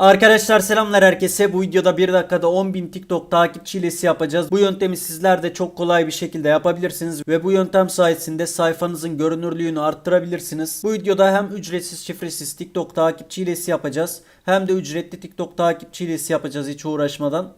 Arkadaşlar selamlar herkese. Bu videoda 1 dakikada 10.000 TikTok takipçi hilesi yapacağız. Bu yöntemi sizler de çok kolay bir şekilde yapabilirsiniz ve bu yöntem sayesinde sayfanızın görünürlüğünü arttırabilirsiniz. Bu videoda hem ücretsiz şifresiz TikTok takipçi hilesi yapacağız hem de ücretli TikTok takipçi hilesi yapacağız hiç uğraşmadan.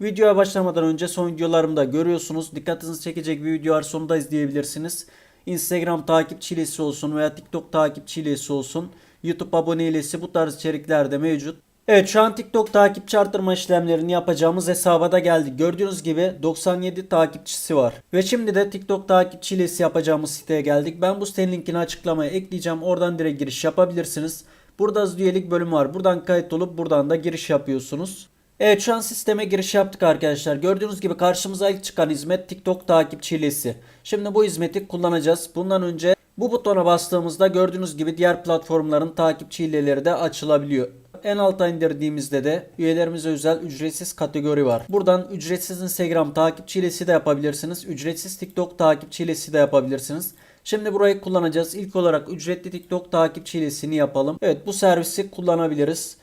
Videoya başlamadan önce son videolarımda görüyorsunuz. Dikkatinizi çekecek bir video var sonunda izleyebilirsiniz. Instagram takipçi hilesi olsun veya TikTok takipçi hilesi olsun. YouTube abone hilesi bu tarz içerikler de mevcut. Evet şu an TikTok takipçi arttırma işlemlerini yapacağımız hesaba da geldik. Gördüğünüz gibi 97 takipçisi var. Ve şimdi de TikTok takipçi hilesi yapacağımız siteye geldik. Ben bu sitenin linkini açıklamaya ekleyeceğim. Oradan direkt giriş yapabilirsiniz. Burada az üyelik bölümü var. Buradan kayıt olup buradan da giriş yapıyorsunuz. Evet şu an sisteme giriş yaptık arkadaşlar. Gördüğünüz gibi karşımıza ilk çıkan hizmet TikTok takipçi hilesi. Şimdi bu hizmeti kullanacağız. Bundan önce bu butona bastığımızda gördüğünüz gibi diğer platformların takipçi hileleri de açılabiliyor. En alta indirdiğimizde de üyelerimize özel ücretsiz kategori var. Buradan ücretsiz Instagram takipçi hilesi de yapabilirsiniz. Ücretsiz TikTok takipçi hilesi de yapabilirsiniz. Şimdi burayı kullanacağız. İlk olarak ücretli TikTok takipçi hilesini yapalım. Evet bu servisi kullanabiliriz.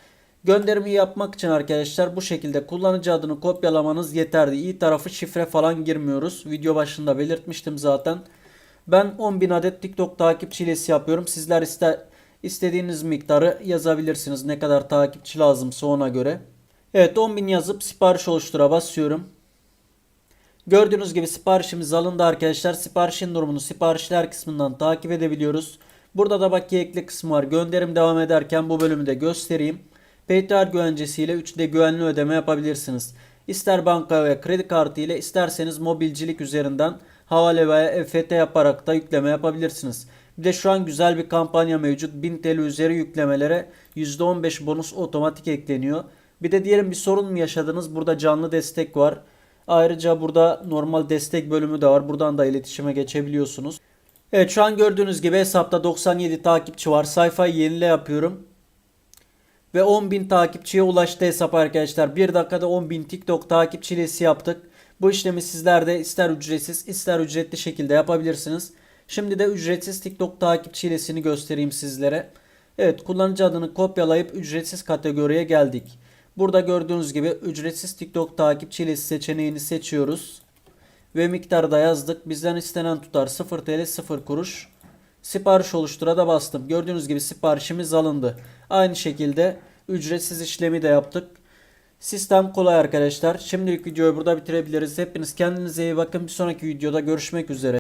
Gönderimi yapmak için arkadaşlar bu şekilde kullanıcı adını kopyalamanız yeterli. İyi tarafı şifre falan girmiyoruz. Video başında belirtmiştim zaten. Ben 10.000 adet TikTok takipçi hilesi yapıyorum. Sizler ister istediğiniz miktarı yazabilirsiniz. Ne kadar takipçi lazımsa ona göre. Evet 10.000 yazıp sipariş oluştura basıyorum. Gördüğünüz gibi siparişimiz alındı arkadaşlar. Siparişin durumunu siparişler kısmından takip edebiliyoruz. Burada da bakiye ekle kısmı var. Gönderim devam ederken bu bölümü de göstereyim. PayPal güvencesiyle 3D güvenli ödeme yapabilirsiniz. İster banka veya kredi kartı ile isterseniz mobilcilik üzerinden havale veya EFT yaparak da yükleme yapabilirsiniz. Bir de şu an güzel bir kampanya mevcut. 1000 TL üzeri yüklemelere %15 bonus otomatik ekleniyor. Bir de diyelim bir sorun mu yaşadınız? Burada canlı destek var. Ayrıca burada normal destek bölümü de var. Buradan da iletişime geçebiliyorsunuz. Evet şu an gördüğünüz gibi hesapta 97 takipçi var. Sayfayı yenile yapıyorum. Ve 10.000 takipçiye ulaştı hesap arkadaşlar. 1 dakikada 10.000 TikTok takipçilesi yaptık. Bu işlemi sizler de ister ücretsiz ister ücretli şekilde yapabilirsiniz. Şimdi de ücretsiz TikTok takipçilesini göstereyim sizlere. Evet kullanıcı adını kopyalayıp ücretsiz kategoriye geldik. Burada gördüğünüz gibi ücretsiz TikTok takipçilesi seçeneğini seçiyoruz. Ve miktarı da yazdık. Bizden istenen tutar 0 TL 0 kuruş. Sipariş oluştura da bastım. Gördüğünüz gibi siparişimiz alındı. Aynı şekilde ücretsiz işlemi de yaptık. Sistem kolay arkadaşlar. Şimdilik videoyu burada bitirebiliriz. Hepiniz kendinize iyi bakın. Bir sonraki videoda görüşmek üzere.